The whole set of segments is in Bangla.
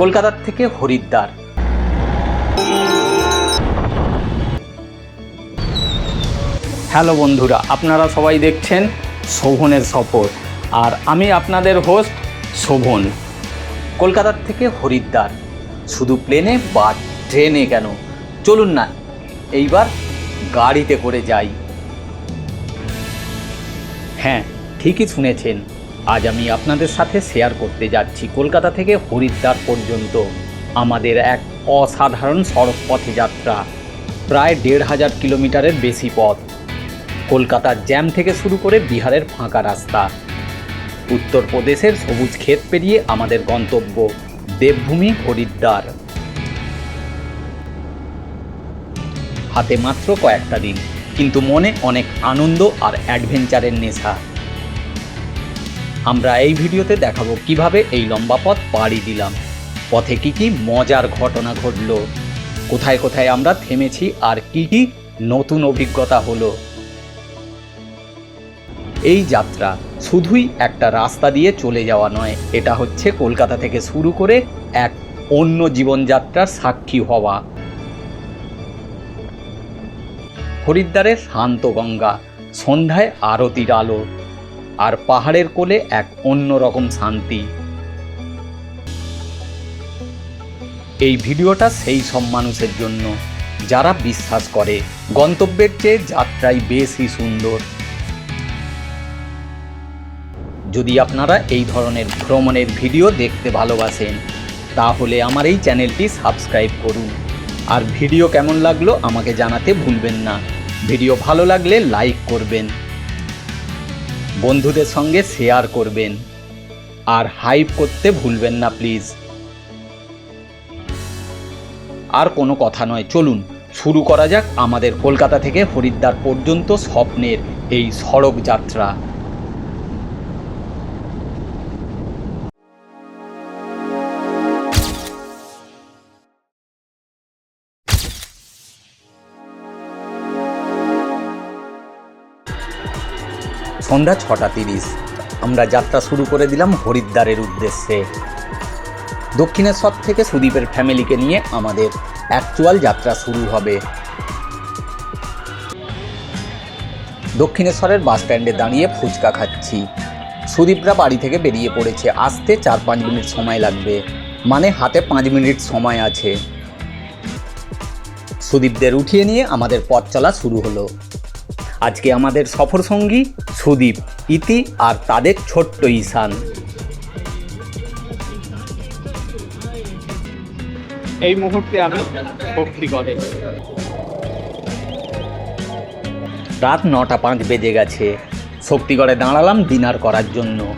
কলকাতার থেকে হরিদ্বার। হ্যালো বন্ধুরা, আপনারা সবাই দেখছেন শোভনের সফর, আর আমি আপনাদের হোস্ট শোভন। কলকাতার থেকে হরিদ্বার, শুধু প্লেনে বা ট্রেনে কেন? চলুন না, এইবার গাড়িতে করে যাই। হ্যাঁ ঠিকই শুনেছেন। আজ আমি আপনাদের সাথে শেয়ার করতে যাচ্ছি কলকাতা থেকে হরিদ্বার পর্যন্ত, আমাদের এক অসাধারণ সড়ক পথে যাত্রা, প্রায় দেড় হাজার কিলোমিটারের বেশি পথ। কলকাতার জ্যাম থেকে শুরু করে বিহারের ফাঁকা রাস্তা। উত্তরপ্রদেশের সবুজ ক্ষেত পেরিয়ে আমাদের গন্তব্য, দেবভূমি হরিদ্বার। হাতে মাত্র কয়েকটা দিন, কিন্তু মনে অনেক আনন্দ আর অ্যাডভেঞ্চারের নেশা। আমরা এই ভিডিওতে দেখাবো কীভাবে এই লম্বা পথ পাড়ি দিলাম। পথে কি কি মজার ঘটনা ঘটলো? কোথায় কোথায় আমরা থেমেছি আর কি কি নতুন অভিজ্ঞতা হলো? এই যাত্রা শুধুই একটা রাস্তা দিয়ে চলে যাওয়া নয়, এটা হচ্ছে কলকাতা থেকে শুরু করে এক অন্য জীবনযাত্রার সাক্ষী হওয়া। হরিদ্বারের শান্ত গঙ্গা, সন্ধ্যায় আরতির আলো আর পাহাড়ের কোলে এক অন্যরকম শান্তি। এই ভিডিওটা সেই সব মানুষের জন্য, যারা বিশ্বাস করে। গন্তব্যের চেয়ে যাত্রাই বেশি সুন্দর। যদি আপনারা এই ধরনের ভ্রমণের ভিডিও দেখতে ভালোবাসেন, তাহলে আমার এই চ্যানেলটি সাবস্ক্রাইব করুন। আর ভিডিও কেমন লাগল আমাকে জানাতে ভুলবেন না। ভিডিও ভালো লাগলে লাইক করবেন। বন্ধুদের সঙ্গে শেয়ার করবেন। আর হাইপ করতে ভুলবেন না প্লিজ আর কোনো কথা নয়, চলুন, শুরু করা যাক আমাদের কলকাতা থেকে হরিদ্বার পর্যন্ত স্বপ্নের এই সড়ক যাত্রা। সন্ধ্যা ছটা তিরিশ। আমরা যাত্রা শুরু করে দিলাম হরিদ্বারের উদ্দেশ্যে। দক্ষিণেশ্বর থেকে সুদীপের ফ্যামিলিকে নিয়ে আমাদের অ্যাকচুয়াল যাত্রা শুরু হবে। দক্ষিণেশ্বরের বাস স্ট্যান্ডে দাঁড়িয়ে ফুচকা খাচ্ছি। সুদীপরা বাড়ি থেকে বেরিয়ে পড়েছে। আসতে চার পাঁচ মিনিট সময় লাগবে। মানে হাতে পাঁচ মিনিট সময় আছে। সুদীপদের উঠিয়ে নিয়ে আমাদের পথ চলা শুরু হলো। আজকে আমাদের সফর সঙ্গী সুদীপ ইতি আর তাদের ছোট্ট ঈশান। এই মুহূর্তে আমি ভক্তি করে। রাত নটা পাঁচ বেজে গেছে। শক্তিগড়ে দাঁড়ালাম ডিনার করার জন্য।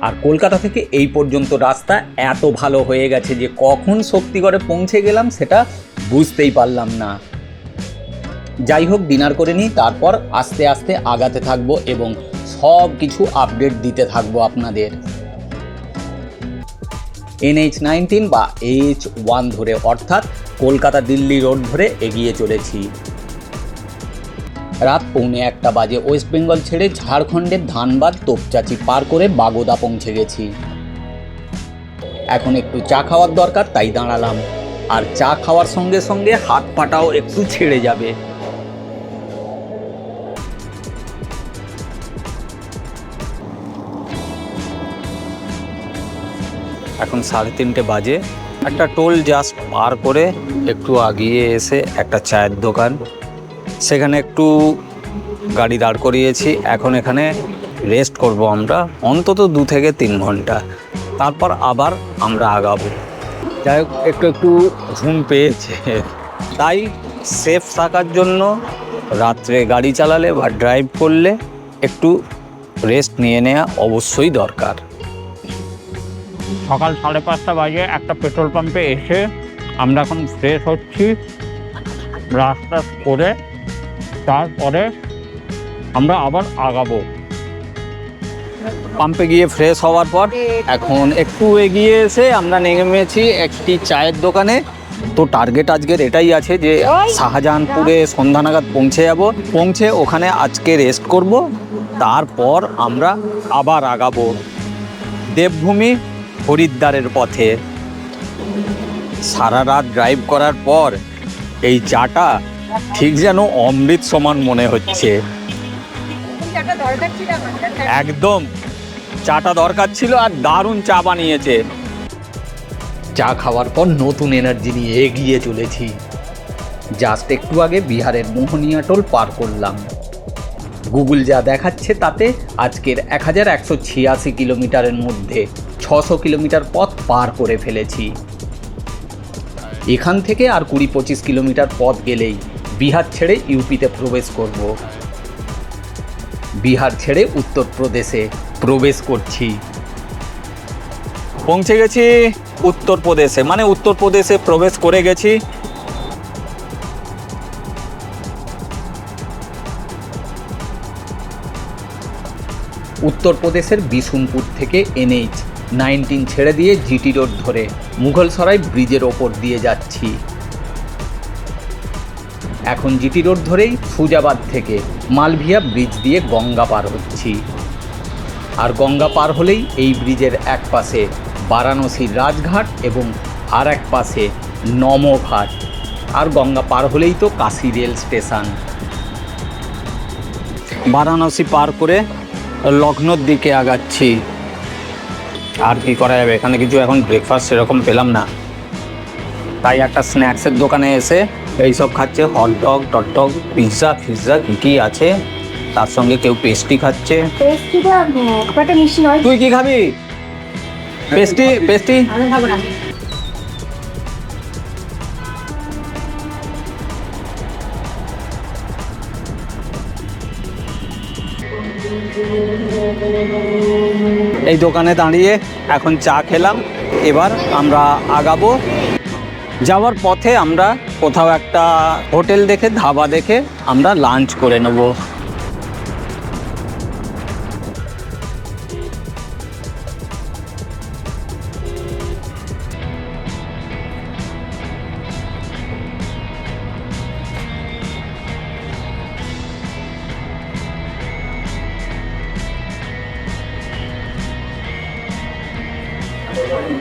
আর কলকাতা থেকে এই পর্যন্ত রাস্তা এত ভালো হয়ে গেছে যে কখন শক্তিগড়ে পৌঁছে গেলাম সেটা বুঝতেই পারলাম না। যাই হোক, ডিনার করে নিই, তারপর আস্তে আস্তে আগাতে থাকব এবং সব কিছু আপডেট দিতে থাকব আপনাদের। এনএইচ নাইনটিন বা এইচ ওয়ান ধরে, অর্থাৎ কলকাতা দিল্লি রোড ধরে এগিয়ে চলেছি। রাত পৌনে একটা বাজে ওয়েস্ট বেঙ্গল ছেড়ে ঝাড়খণ্ডের ধানবাদ তোপচাচি পার করে বাগোদা পৌঁছে গেছি। এখন একটু চা খাওয়ার দরকার, তাই দাঁড়ালাম। আর চা খাওয়ার সঙ্গে সঙ্গে হাত পাটাও একটু ছেড়ে যাবে। এখন সাড়ে তিনটে বাজে। একটা টোল জাস্ট পার করে একটু আগিয়ে এসে একটা চায়ের দোকান। সেখানে একটু গাড়ি দাঁড় করিয়েছি। এখন এখানে রেস্ট করব আমরা অন্তত দু থেকে তিন ঘণ্টা। তারপর আবার আমরা আগাবো। যাই হোক, একটু একটু ঘুম পেয়েছে। তাই সেফ থাকার জন্য রাত্রে গাড়ি চালালে বা ড্রাইভ করলে একটু রেস্ট নিয়ে নেওয়া অবশ্যই দরকার। সকাল সাড়ে পাঁচটা বাজে একটা পেট্রোল পাম্পে এসে আমরা এখন ফ্রেশ হচ্ছি রাস্তা করে তারপরে আমরা আবার আগাবো। পাম্পে গিয়ে ফ্রেশ হওয়ার পর এখন একটু এগিয়ে এসে আমরা নেমেছি একটি চায়ের দোকানে। তো টার্গেট আজকের এটাই আছে যে শাহজাহানপুরে সন্ধ্যা নাগাদ পৌঁছে যাব, পৌঁছে ওখানে আজকে রেস্ট করব, তারপর আমরা আবার আগাবো। দেবভূমি হরিদ্বারের পথে। সারা রাত ড্রাইভ করার পর এই চাটা ঠিক যেন অমৃত সমান মনে হচ্ছে। একদম, চাটা দরকার ছিল আর দারুণ চা বানিয়েছে। চা খাওয়ার পর নতুন এনার্জি নিয়ে এগিয়ে চলেছি। জাস্ট একটু আগে বিহারের মোহনিয়াটোল পার করলাম। গুগল যা দেখাচ্ছে তাতে আজকের এক হাজার একশো ছিয়াশি কিলোমিটারের মধ্যে। ছশো কিলোমিটার পথ পার করে ফেলেছি। এখান থেকে আর কুড়ি পঁচিশ কিলোমিটার পথ গেলেই বিহার ছেড়ে ইউপিতে প্রবেশ করব। বিহার ছেড়ে উত্তরপ্রদেশে প্রবেশ করছি। পৌঁছে গেছি উত্তরপ্রদেশে মানে উত্তরপ্রদেশে প্রবেশ করে গেছি। উত্তরপ্রদেশের বিশুনপুর থেকে এনএইচ নাইনটিন ছেড়ে দিয়ে জিটি রোড ধরে মুঘলসরাই ব্রিজের ওপর দিয়ে যাচ্ছি। এখন জিটি রোড ধরেই সুজাবাদ থেকে মালভিয়া ব্রিজ দিয়ে গঙ্গা পার হচ্ছি। আর গঙ্গা পার হলেই এই ব্রিজের এক পাশে বারাণসীর রাজঘাট এবং আর এক পাশে নমঘাট। আর গঙ্গা পার হলেই তো কাশি রেল স্টেশন। বারাণসী পার করে লখনৌর দিকে আগাচ্ছি। আর কি করা যাবে? এখানে কিছু এখন ব্রেকফাস্ট সেরকম পেলাম না। তাই একটা স্ন্যাক্সের দোকানে এসে এইসব খাচ্ছে। হটডগ টটডগ পিৎজা ফিৎজা কী কী আছে? তার সঙ্গে কেউ পেস্ট্রি খাচ্ছে। নয়। তুই কি খাবি? পেস্ট্রি পেস্ট্রি এই দোকানে দাঁড়িয়ে এখন চা খেলাম। এবার আমরা আগাবো। যাওয়ার পথে আমরা কোথাও একটা হোটেল দেখে, ধাবা দেখে আমরা লাঞ্চ করে নেব।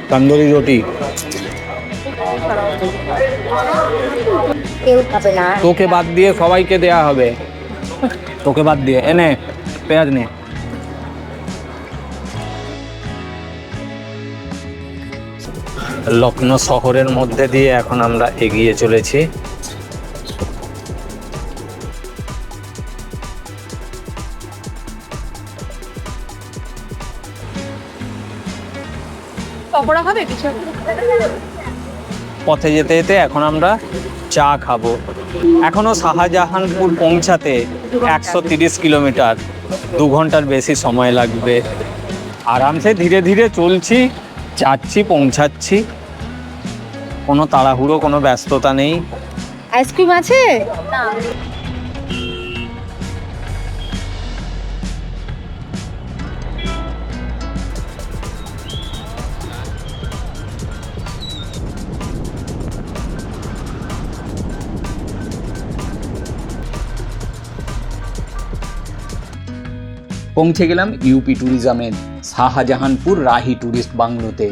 তন্দুরি রুটি। তোকে বাদ দিয়ে সবাইকে দেয়া হবে। তোকে বাদ দিয়ে। এনে পেঁয়াজ নে। লখনৌ শহরের মধ্যে দিয়ে এখন আমরা এগিয়ে চলেছি। পকোড়া খাবে কিছু? পথে যেতে যেতে এখন আমরা চা খাব। এখনও শাহজাহানপুর পৌঁছাতে একশো তিরিশ কিলোমিটার দু ঘণ্টার বেশি সময় লাগবে। আরামসে ধীরে ধীরে চলছি যাচ্ছি পৌঁছাচ্ছি। কোনো তাড়াহুড়ো কোনো ব্যস্ততা নেই। আইসক্রিম আছে? না। পৌঁছে গেলাম ইউপি ট্যুরিজমের শাহজাহানপুর রাহি ট্যুরিস্ট বাংলোতে।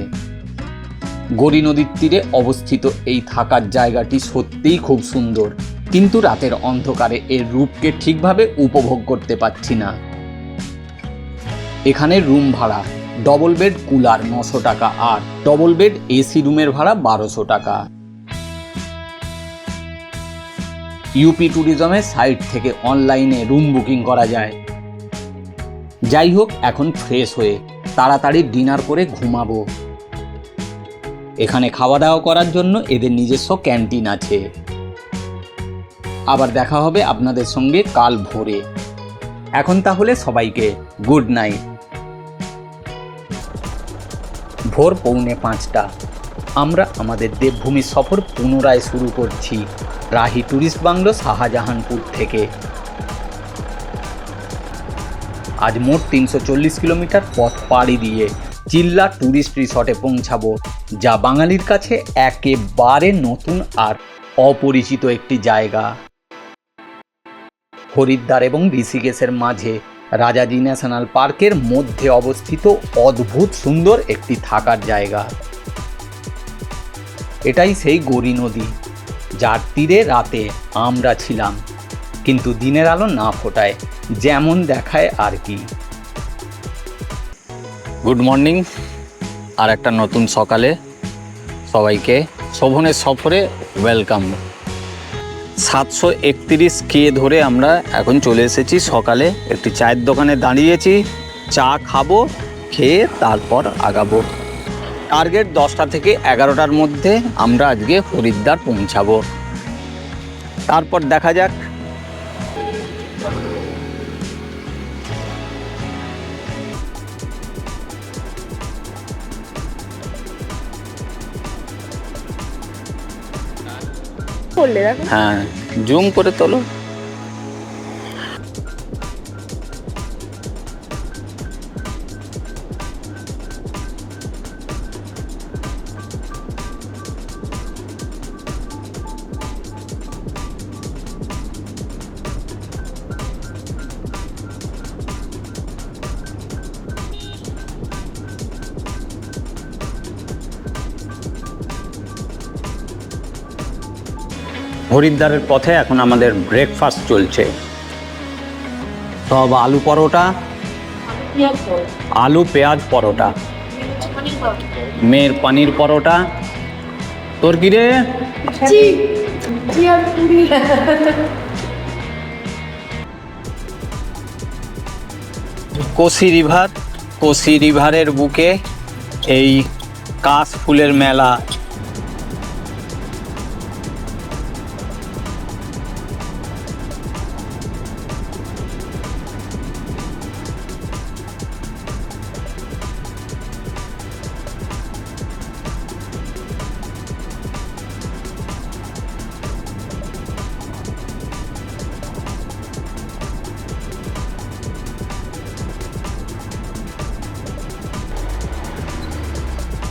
গড়ি নদীর তীরে অবস্থিত এই থাকার জায়গাটি সত্যিই খুব সুন্দর। কিন্তু রাতের অন্ধকারে এর রূপকে ঠিকভাবে উপভোগ করতে পারছি না। এখানে রুম ভাড়া ডবল বেড কুলার নশো টাকা আর ডবল বেড এসি রুমের ভাড়া বারোশো টাকা। ইউপি ট্যুরিজমের সাইট থেকে অনলাইনে রুম বুকিং করা যায়। যাই হোক এখন ফ্রেশ হয়ে তাড়াতাড়ি ডিনার করে ঘুমাবো। এখানে খাওয়া দাওয়া করার জন্য এদের নিজস্ব ক্যান্টিন আছে। আবার দেখা হবে আপনাদের সঙ্গে কাল ভোরে। এখন তাহলে সবাইকে গুড নাইট ভোর পৌনে পাঁচটা। আমরা আমাদের দেবভূমি সফর পুনরায় শুরু করছি। রাহি ট্যুরিস্ট বাংলো শাহজাহানপুর থেকে। আজ মোট তিনশো চল্লিশ কিলোমিটার পথ পাড়ি দিয়ে চিল্লা ট্যুরিস্ট রিসর্টে পৌঁছাবো, যা বাঙালির কাছে একেবারে নতুন আর অপরিচিত একটি জায়গা। হরিদ্বার এবং ঋষিকেশের মাঝে রাজাজি ন্যাশনাল পার্কের মধ্যে অবস্থিত অদ্ভুত সুন্দর একটি থাকার জায়গা। এটাই সেই গড়ি নদী, যার তীরে রাতে আমরা ছিলাম। কিন্তু দিনের আলো না ফোটায়, যেমন দেখায় আর কি। গুড মর্নিং, আর একটা নতুন সকালে সবাইকে। শোভনের সফরে ওয়েলকাম। সাতশো একত্রিশ কে ধরে আমরা এখন চলে এসেছি সকালে। একটি চায়ের দোকানে দাঁড়িয়েছি, চা খাব, খেয়ে তারপর আগাবো। টার্গেট দশটা থেকে এগারোটার মধ্যে আমরা আজকে হরিদ্বার পৌঁছাবো। তারপর দেখা যাক হ্যাঁ জুম করে তোলো। হরিদ্বারের পথে এখন আমাদের ব্রেকফাস্ট চলছে। সব আলু পরোটা আলু পেঁয়াজ পরোটা। মেয়ের পানির পরোটা। তোর কি রে? কোসি রিভার কোসি রিভারের বুকে এই কাশ ফুলের মেলা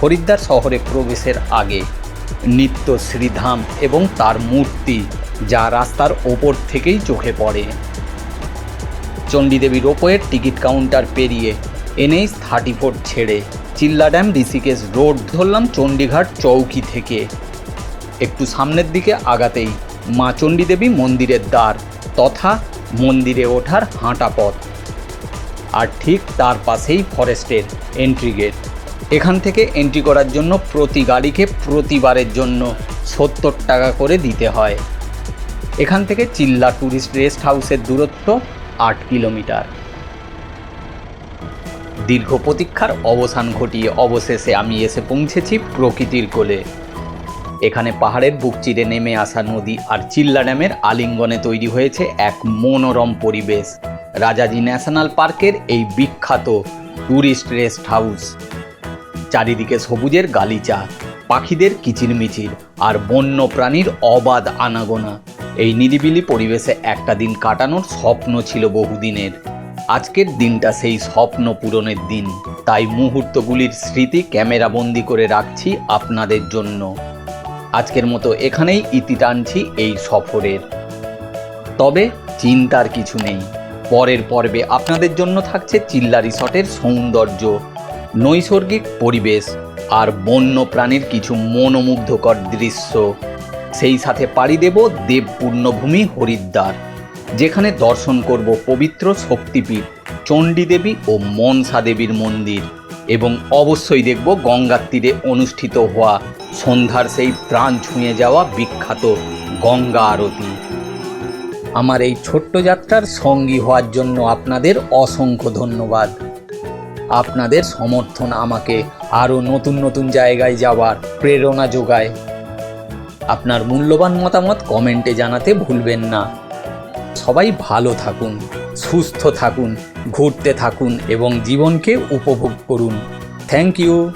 হরিদ্বার শহরে প্রবেশের আগে নিত্য শ্রীধাম এবং তার মূর্তি যা রাস্তার ওপর থেকেই চোখে পড়ে। চণ্ডীদেবী রোপওয়ের টিকিট কাউন্টার পেরিয়ে এনএইচ থার্টি ফোর ছেড়ে চিল্লা ড্যাম ঋষিকেশ রোড ধরলাম চণ্ডীঘাট চৌকি থেকে। একটু সামনের দিকে আগাতেই মা চণ্ডীদেবী মন্দিরের দ্বার তথা মন্দিরে ওঠার হাঁটা পথ। আর ঠিক তার পাশেই ফরেস্টের এন্ট্রি গেট এখান থেকে এন্ট্রি করার জন্য প্রতি গাড়িকে প্রতিবারের জন্য সত্তর টাকা করে দিতে হয়। এখান থেকে চিল্লা ট্যুরিস্ট রেস্ট হাউসের দূরত্ব আট কিলোমিটার। দীর্ঘ প্রতীক্ষার অবসান ঘটিয়ে অবশেষে আমি এসে পৌঁছেছি প্রকৃতির কোলে। এখানে পাহাড়ের বুক চিরে নেমে আসা নদী আর চিল্লা ড্যামের আলিঙ্গনে তৈরি হয়েছে এক মনোরম পরিবেশ। রাজাজি ন্যাশনাল পার্কের এই বিখ্যাত ট্যুরিস্ট রেস্ট হাউস চারিদিকে সবুজের গালিচা, পাখিদের কিচিরমিচির আর বন্য প্রাণীর অবাধ আনাগোনা। এই নিরিবিলি পরিবেশে একটা দিন কাটানোর স্বপ্ন ছিল বহুদিনের। আজকের দিনটা সেই স্বপ্ন পূরণের দিন। তাই মুহূর্তগুলির স্মৃতি ক্যামেরাবন্দি করে রাখছি আপনাদের জন্য। আজকের মতো এখানেই ইতি টানছি এই সফরের। তবে চিন্তার কিছু নেই। পরের পর্বে আপনাদের জন্য থাকছে চিল্লা রিসর্টের সৌন্দর্য। নৈসর্গিক পরিবেশ আর বন্য প্রাণীর কিছু মনোমুগ্ধকর দৃশ্য। সেই সাথে পাড়ি দেব দেবপূর্ণভূমি হরিদ্বার, যেখানে দর্শন করব পবিত্র শক্তিপীঠ চণ্ডীদেবী ও মনসা দেবীর মন্দির এবং অবশ্যই দেখব গঙ্গার তীরে অনুষ্ঠিত হওয়া সন্ধ্যার সেই প্রাণ ছুঁয়ে যাওয়া বিখ্যাত গঙ্গা আরতি। আমার এই ছোট্ট যাত্রার সঙ্গী হওয়ার জন্য আপনাদের অসংখ্য ধন্যবাদ। আপনাদের সমর্থন আমাকে আরও নতুন নতুন জায়গায় যাওয়ার প্রেরণা যোগায়। আপনার মূল্যবান মতামত কমেন্টে জানাতে ভুলবেন না। সবাই ভালো থাকুন, সুস্থ থাকুন, ঘুরতে থাকুন এবং জীবনকে উপভোগ করুন। Thank you.